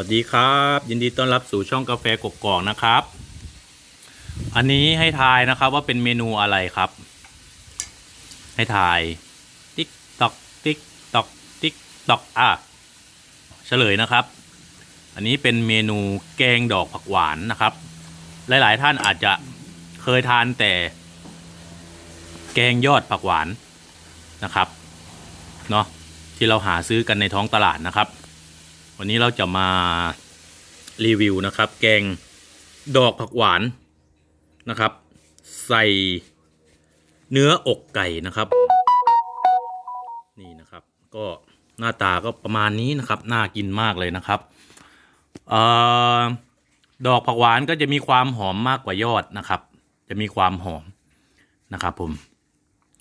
วัสดีครับ ยินดีต้อนรับสู่ช่องกาแฟกกอกนะครับ อันนี้ให้ทายนะครับว่าเป็นเมนูอะไรครับ ให้ทาย ติ๊กตอกติ๊กตอกติ๊กตอกอะเฉลยนะครับ อันนี้เป็นเมนูแกงดอกผักหวานนะครับ หลาย ๆ ท่านอาจจะเคยทานแต่ แกงยอดผักหวานนะครับเนาะที่เราหาซื้อกันในท้องตลาดนะครับ วันนี้เราจะมารีวิวนะครับ แกงดอกผักหวานนะครับ ใส่เนื้ออกไก่นะครับ นี่นะครับ ก็หน้าตาก็ประมาณนี้นะครับ น่ากินมากเลยนะครับออดอกผักหวานก็จะมีความหอมมากกว่ายอดนะครับ จะมีความหอมนะครับ ผม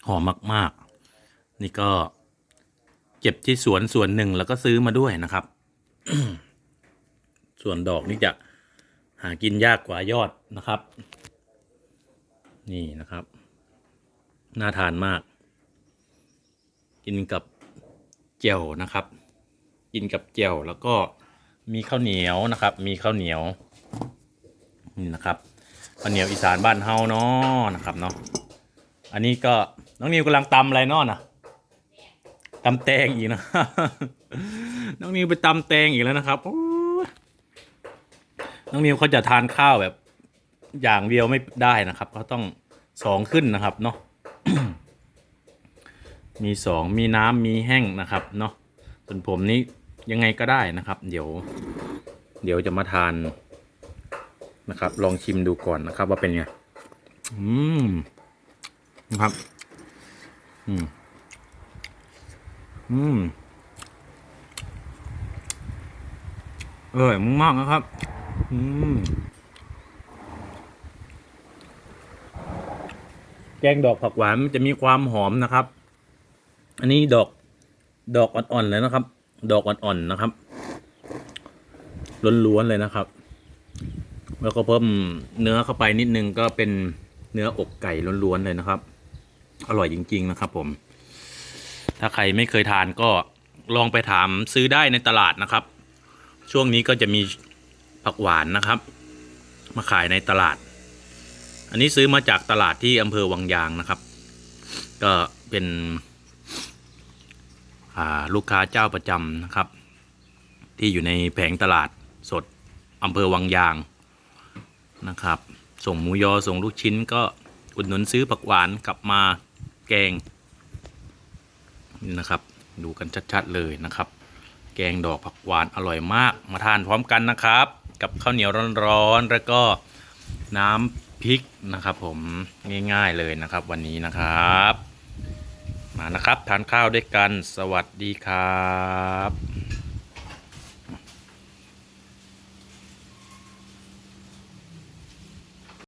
หอมมาก ๆ นี่ก็เก็บที่สวนส่วนหนึ่งแล้วก็ซื้อมาด้วยนะครับ ส่วนดอกนี่จะหากินยากกว่ายอดนะครับ นี่นะครับ น่าทานมาก กินกับเจียวนะครับ กินกับเจียวแล้วก็มีข้าวเหนียวนะครับ มีข้าวเหนียวนี่นะครับข้าวเหนียวอีสานบ้านเฮาเนาะนะครับเนาะอันนี้ก็น้องนิวกำลังตำอะไรเนาะนะตำแตงอีกนะ น้องนิวไปตำแตงอีกแล้วนะครับน้องนิวเขาจะทานข้าวแบบ อย่างเดียวไม่ได้นะครับเขาต้องสองขึ้นนะครับเนาะมีสองมีน้ำมีแห้งนะครับเนาะส่วนผมนี้ยังไงก็ได้นะครับ เดี๋ยว เดี๋ยวจะมาทานนะครับ ลองชิมดูก่อนนะครับ ว่าเป็นไงอืมนะครับ อืม อืม อร่อยมากนะครับ อืม แกงดอกผักหวานมันจะมีความหอมนะครับ อันนี้ดอกดอกอ่อนๆเลยนะครับ ดอกอ่อนๆนะครับ ล้วนๆเลยนะครับ แล้วก็เพิ่มเนื้อเข้าไปนิดนึงก็เป็นเนื้ออกไก่ล้วนๆเลยนะครับ อร่อยจริง ๆ นะครับ ผม ถ้าใครไม่เคยทานก็ลองไปถามซื้อได้ในตลาดนะครับ ช่วงนี้ก็จะมีผักหวานนะครับ มาขายในตลาด อันนี้ซื้อมาจากตลาดที่อำเภอวังยางนะครับ ก็เป็นลูกค้าเจ้าประจำนะครับ ที่อยู่ในแผงตลาดสดอำเภอวังยางนะครับ ส่งหมูยอส่งลูกชิ้นก็อุดหนุนซื้อผักหวานกลับมาแกงนี่นะครับ ดูกันชัด ๆ เลยนะครับ แกงดอกผักหวานอร่อยมาก มาทานพร้อมกันนะครับ กับข้าวเหนียวร้อนๆแล้วก็น้ำพริกนะครับผมง่ายๆเลยนะครับวันนี้นะครับ มานะครับทานข้าวด้วยกันสวัสดีครับ